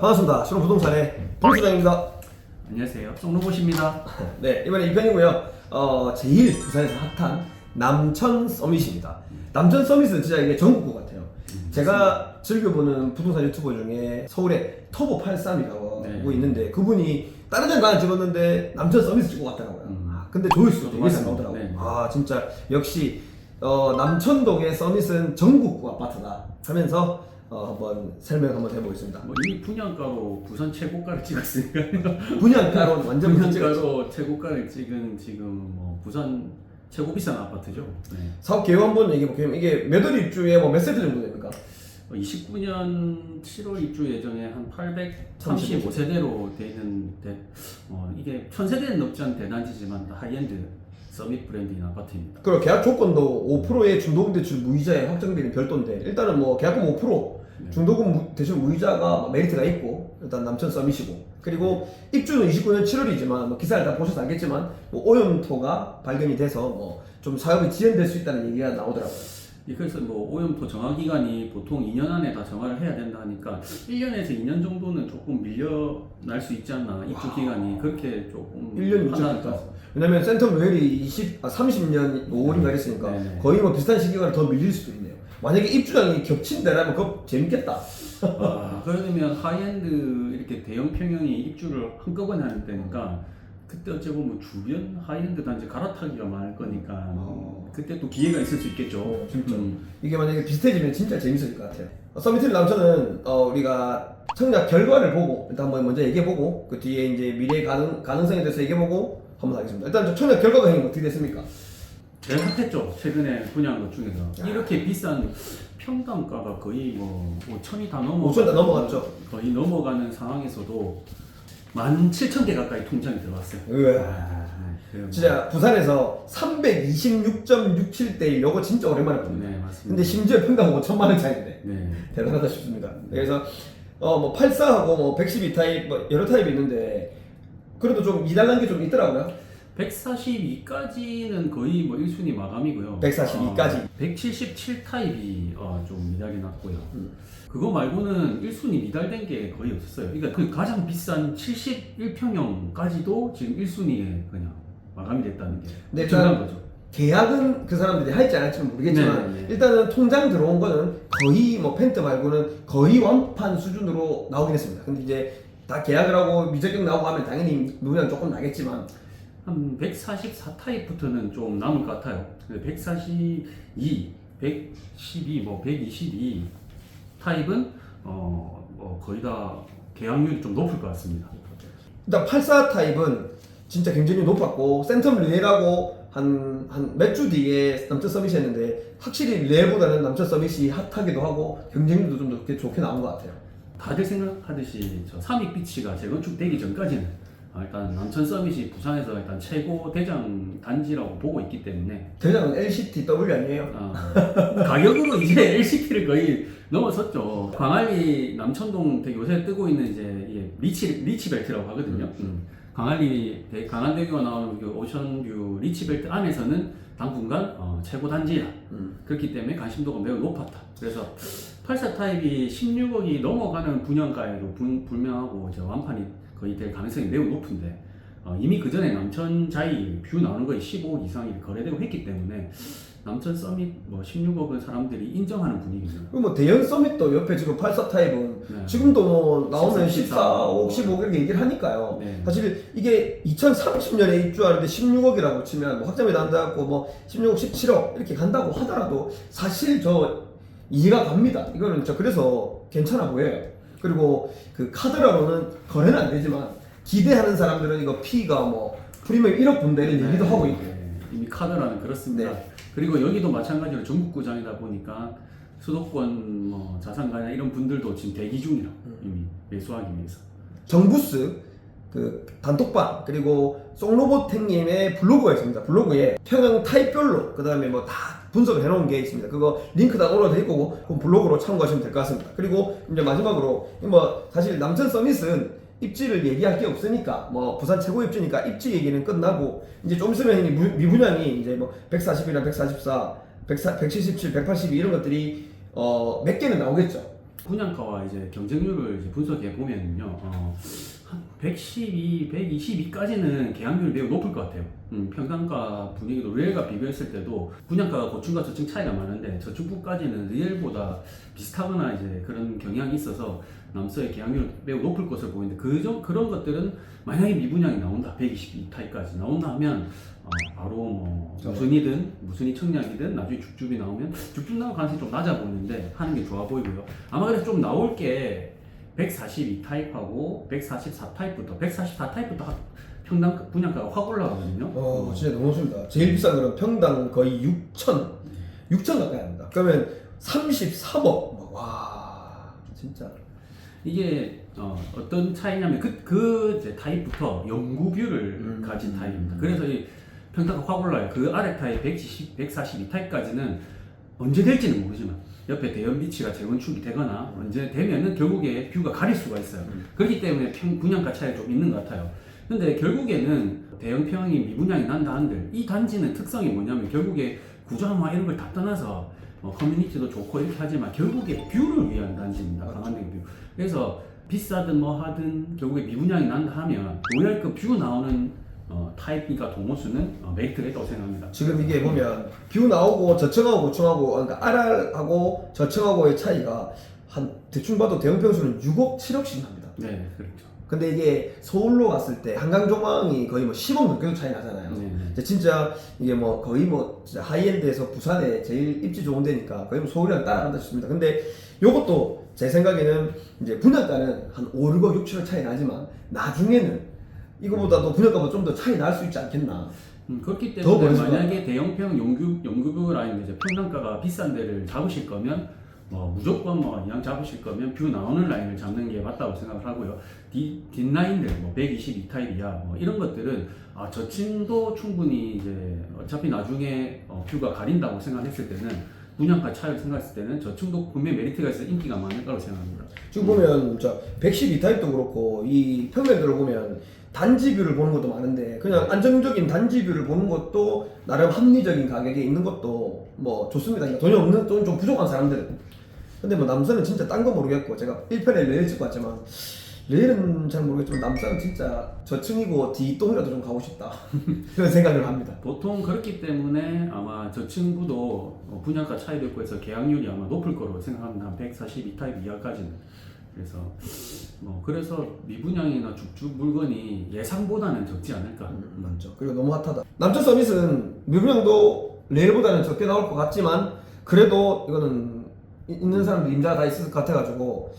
반갑습니다. 신혼부동산의 동수장입니다. 안녕하세요. 송로봇입니다. 네, 이번에 2편이고요. 어, 제일 부산에서 핫한 남천 서밋입니다. 남천 서밋은 진짜 이게 전국구 같아요. 제가 즐겨보는 부동산 유튜버 중에 서울에 터보 83이라고 네. 있는데 그분이 다른 데는 가안 찍었는데 남천 서밋을 찍고 갔더라고요. 음. 아, 근데 조회수도 되게 잘 맞습니다. 나오더라고요. 네. 아, 진짜 역시 어, 남천동의 서밋은 전국구 아파트다 하면서 어, 한번 설명 한번 해보겠습니다. 뭐 이미 분양가로 부산 최고가를 찍었으니까 분양가로 완전. 분양가로 최고가를 찍은 지금 뭐 부산 최고 비싼 아파트죠. 네. 사업 계획 한번 얘기해 볼게요. 이게 몇 월 입주에 뭐 몇 세트 정도 됩니까? 29년 7월 입주 예정에 한 835세대로 돼 있는데 어, 이게 1000세대는 넘지 않은 대단지지만 하이엔드 서밋 브랜드인 아파트입니다. 그리고 계약 조건도 5%의 중도금 대출 무이자에 확정되는 별도인데 일단은 뭐 계약금 5% 네. 중도금 무- 대출 무이자가 메리트가 있고 일단 남천 서밋이고 그리고 입주는 29년 7월이지만 뭐 기사를 다 보셔서 알겠지만 뭐 오염토가 발견이 돼서 뭐 좀 사업이 지연될 수 있다는 얘기가 나오더라고요. 예, 그래서 뭐 오염토 정화 기간이 보통 2년 안에 다 정화를 해야 된다 하니까 1년에서 2년 정도는 조금 밀려날 수 있지 않나 입주 기간이 그렇게 조금 1년 판단할 것 입주니까. 같습니다. 왜냐면 센텀 로열이 20, 아, 30년 5월인가 이랬으니까 네네. 거의 뭐 비슷한 시기가 더 밀릴 수도 있네요. 만약에 입주량이 겹친다라면 그거 재밌겠다. 아, 그러면 하이엔드 이렇게 대형 평형이 입주를 한꺼번에 하는 때니까 그때 어찌 보면 주변 하이엔드 단지 갈아타기가 많을 거니까 어. 그때 또 기회가 있을 수 있겠죠. 어, 진짜. 음. 이게 만약에 비슷해지면 진짜 재밌을 것 같아요. 어, 서미틀 남천은 어, 우리가 청약 결과를 보고 일단 한번 먼저 얘기해보고 그 뒤에 이제 미래 가능 가능성에 대해서 얘기해보고 한번 하겠습니다. 일단 저 청약 결과가 형님 어떻게 됐습니까? 제일 핫했죠. 최근에 분양한 것 중에서 야. 이렇게 비싼 평당가가 거의 뭐 5천이 다 넘어 5천 다 넘어갔죠. 거의 넘어가는 상황에서도 17,000개 가까이 통장이 들어왔어요. 으아. 네. 진짜 부산에서 326.67대 1 요거 진짜 오랜만에 봤는데. 네 맞습니다. 근데 심지어 평당 5천만 원짜리인데 네. 대단하다 싶습니다. 그래서 어뭐 84하고 뭐 112 타입 뭐 여러 타입이 있는데 그래도 좀 이달난 게좀 있더라고요. 142까지는 거의 뭐 1순위 마감이고요. 142 까지. 177 타입이 어, 좀 미달이 났고요. 음. 그거 말고는 1순위 미달된 게 거의 없었어요. 그러니까 그 가장 비싼 71평형까지도 지금 1순위에 그냥 마감이 됐다는 게 네, 엄청난 거죠. 계약은 그 사람들이 할지 안 할지는 모르겠지만 네, 네. 일단은 통장 들어온 거는 거의 뭐 펜트 말고는 거의 완판 수준으로 나오긴 했습니다. 근데 이제 다 계약을 하고 미적격 나오고 하면 당연히 누구랑 조금 나겠지만 한 144 타입부터는 좀 남을 것 같아요. 142, 112, 뭐 122 타입은 어, 뭐 거의 다 계약률이 좀 높을 것 같습니다. 일단 84 타입은 진짜 경쟁률 높았고 센텀 리엘하고 한 한 몇 주 뒤에 남천 서밋이 했는데 확실히 리엘보다는 남천 서밋이 핫하기도 하고 경쟁률도 좀 좋게, 좋게 나온 것 같아요. 다들 생각하듯이 저 삼익 비치가 재건축되기 전까지는 아, 일단 남천 서밋이 부산에서 일단 최고 대장 단지라고 보고 있기 때문에 대장은 LCT W 아니에요? 어, 가격으로 이제 LCT를 거의 넘어섰죠. 광안리 남천동 되게 요새 뜨고 있는 이제 이게 리치 리치 벨트라고 하거든요. 음. 광안리 대- 강안대교가 나오는 그 오션뷰 리치 벨트 안에서는 당분간 어, 최고 단지다. 음. 그렇기 때문에 관심도가 매우 높았다. 그래서 84 타입이 16억이 넘어가는 분양가에도 불, 불명하고 이제 완판이 거의 될 가능성이 매우 높은데 어, 이미 그 전에 남천 자이 뷰 나오는 거에 15억 이상이 거래되고 했기 때문에 남천 서밋 뭐 16억은 사람들이 인정하는 분위기죠. 그리고 뭐 대형 서밋도 옆에 지금 84 타입은 네. 지금도 뭐 나오면 14, 14억, 15억 이렇게 얘기를 하니까요. 네. 사실 이게 2030년에 입주하는데 16억이라고 치면 뭐 확정이 난다고 뭐 16억, 17억 이렇게 간다고 하더라도 사실 저 이해가 갑니다. 이거는 저 그래서 괜찮아 보여요. 그리고 그 카드라로는 거래는 안 되지만 기대하는 사람들은 이거 P가 뭐 프리미엄 1억 분다 이런 얘기도 하고 있고 네, 이미 카드라는 그렇습니다. 네. 그리고 여기도 마찬가지로 전국구장이다 보니까 수도권 뭐 자산가나 이런 분들도 지금 대기 중이라 음. 이미 매수하기 위해서. 정부스 그 단톡방 그리고 송로봇 행님의 블로그가 있습니다. 블로그에 평형 타입별로 그 다음에 뭐 다 분석을 해놓은 게 있습니다. 그거 링크 다 올려드릴 거고 그 블로그로 참고하시면 될 것 같습니다. 그리고 이제 마지막으로 뭐 사실 남천 서밋은 입지를 얘기할 게 없으니까 뭐 부산 최고 입지니까 입지 얘기는 끝나고 이제 좀 있으면 미분양이 이제 뭐 140이나 144, 147, 182 이런 것들이 어 몇 개는 나오겠죠. 분양가와 이제 경쟁률을 이제 분석해 보면요, 어, 한 112, 122까지는 계약률이 매우 높을 것 같아요. 음, 평당가 분위기도 리엘과 비교했을 때도 분양가가 고층과 저층 차이가 많은데 저층부까지는 리엘보다 비슷하거나 이제 그런 경향이 있어서 남서의 계약률 매우 높을 것으로 보이는데 그정 그런 것들은 만약에 미분양이 나온다 122타입까지 나온다 하면 어, 바로 뭐 무슨이든 무슨이 청량이든 나중에 죽줍이 나오면 죽줍 나올 가능성이 좀 낮아 보이는데 하는 게 좋아 보이고요 아마 그래서 좀 나올 게 142 타입하고 144 타입부터 144 타입부터 평당 분양가가 확 올라가거든요 어, 진짜 너무 좋습니다. 제일 비싼 거는 평당 거의 6천, 6천 가까이 합니다. 그러면 33억. 뭐, 와, 진짜. 이게 어, 떤 차이냐면 그, 그 이제 타입부터 영구뷰를 음. 가진 타입입니다. 그래서 이 평가가 확 올라요. 그 아래 타입 170, 142 타입까지는 언제 될지는 모르지만 옆에 대연 비치가 재건축이 되거나 언제 되면은 결국에 뷰가 가릴 수가 있어요. 음. 그렇기 때문에 평, 분양가 차이가 좀 있는 것 같아요. 근데 결국에는 대형 평이 미분양이 난다 한들 이 단지는 특성이 뭐냐면 결국에 구조화 이런 걸 다 떠나서 어, 커뮤니티도 좋고 이렇게 하지만 결국에 뷰를 위한 단지입니다. 맞죠. 강한대 뷰. 그래서 비싸든 뭐 하든 결국에 미분양이 난다 하면 로얄급 뷰 나오는 어, 타입이니까 동호수는 어, 메리트가 있다고 생각합니다. 지금 이게 보면 뷰 나오고 저층하고 고층하고 그러니까 RR하고 저층하고의 차이가 한 대충 봐도 대형 평수는 6억, 7억씩 납니다. 네, 그렇죠. 근데 이게 서울로 갔을 때 한강 조망이 거의 뭐 10억 넘게 차이 나잖아요. 네, 네. 진짜 이게 뭐 거의 뭐 진짜 하이엔드에서 부산에 제일 입지 좋은 데니까 거의 뭐 서울이랑 따라간다 싶습니다. 근데 요것도 제 생각에는 이제 분양가는 한 5, 6억, 6, 7억 차이 나지만 나중에는 이거보다도 분양가보다 좀더 차이 날 수 있지 않겠나. 음, 그렇기 더 때문에 벌어서 만약에 대형평 용규 용규 라인 이제 평당가가 비싼 데를 잡으실 거면 뭐 무조건 뭐 그냥 잡으실 거면 뷰 나오는 라인을 잡는 게 맞다고 생각을 하고요. 뒷, 뒷라인들 뭐 122타입이야 뭐 이런 것들은 아 저층도 충분히 이제 어차피 나중에 어, 뷰가 가린다고 생각했을 때는 분양가 차이를 생각했을 때는 저층도 분명 히 메리트가 있어 서 인기가 많을 거라고 생각합니다. 지금 보면 저 112타입도 그렇고 이 평면들을 보면 단지 뷰를 보는 것도 많은데 그냥 안정적인 단지 뷰를 보는 것도 나름 합리적인 가격에 있는 것도 뭐 좋습니다. 그러니까 돈이 없는 돈 좀 부족한 사람들은 근데 뭐 남선은 진짜 딴 거 모르겠고 제가 1편에 레일 찍고 왔지만 레일은 잘 모르겠지만 남선은 진짜 저층이고 뒷동이라도 좀 가고 싶다 그런 생각을 합니다. 보통 그렇기 때문에 아마 저층부도 어, 분양가 차이도 있고 해서 계약률이 아마 높을 거로 생각합니다. 한 142타입 이하까지는. 그래서 뭐 그래서 미분양이나 죽죽 물건이 예상보다는 적지 않을까. 음, 맞죠. 그리고 너무 핫하다. 남쪽 서밋은 미분양도 레일보다는 적게 나올 것 같지만 그래도 이거는 이- 있는 사람들 임자가 다 있을 것 같아가지고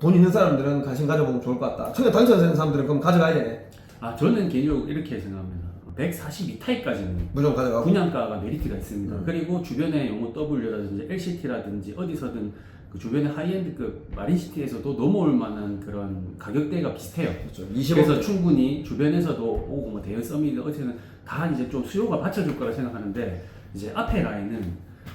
돈 있는 사람들은 관심 가져보면 좋을 것 같다. 청약 당첨 되는 사람들은 그럼 가져가야 되네. 아 저는 개인적으로 이렇게 생각합니다. 142타입까지는 무조건 가져가고. 분양가가 메리트가 있습니다. 음. 그리고 주변에 영호 W라든지 LCT라든지 어디서든 그 주변에 하이엔드급 마린시티에서도 넘어올 만한 그런 가격대가 비슷해요. 그렇죠. 20억. 그래서 충분히 주변에서도 오고 뭐 대형 서밋 어디서는 다 이제 좀 수요가 받쳐줄 거라 생각하는데 이제 앞에 라인은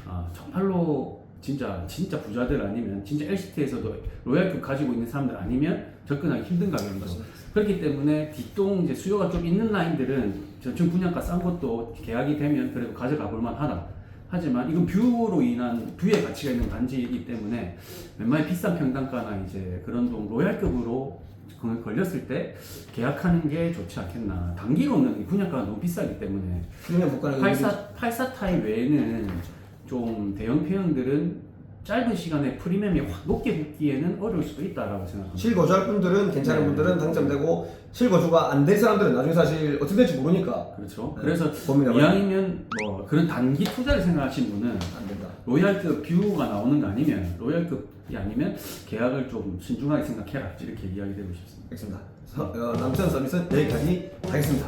아, 정말로 진짜 진짜 부자들 아니면 진짜 LCT에서도 로얄급 가지고 있는 사람들 아니면 접근하기 힘든 가격이죠. 그렇기 때문에 뒷동 이제 수요가 좀 있는 라인들은 전층 분양가 싼 것도 계약이 되면 그래도 가져가 볼 만하다. 하지만 이건 뷰로 인한 뷰의 가치가 있는 단지이기 때문에 웬만히 비싼 평당가나 이제 그런 동 로얄급으로 그- 걸렸을 때 계약하는 게 좋지 않겠나. 단기로는 이 분양가가 너무 비싸기 때문에 그냥 복가는 84, 84 타입 외에는 좀 대형 평형들은 짧은 시간에 프리미엄이 확 높게 붙기에는 어려울 수도 있다라고 생각합니다. 실거주할 분들은 괜찮은 네. 분들은 당첨되고 실거주가 안 될 사람들은 나중에 사실 어떻게 될지 모르니까 그렇죠. 네. 그래서 이왕이면 뭐 그런 단기 투자를 생각하신 분은 안 된다. 로얄급 뷰가 나오는 거 아니면 로얄급이 아니면 계약을 좀 신중하게 생각해라 이렇게 이야기드리고 싶습니다. 알겠습니다. 서- 어, 남천 서비스 여기까지 하겠습니다.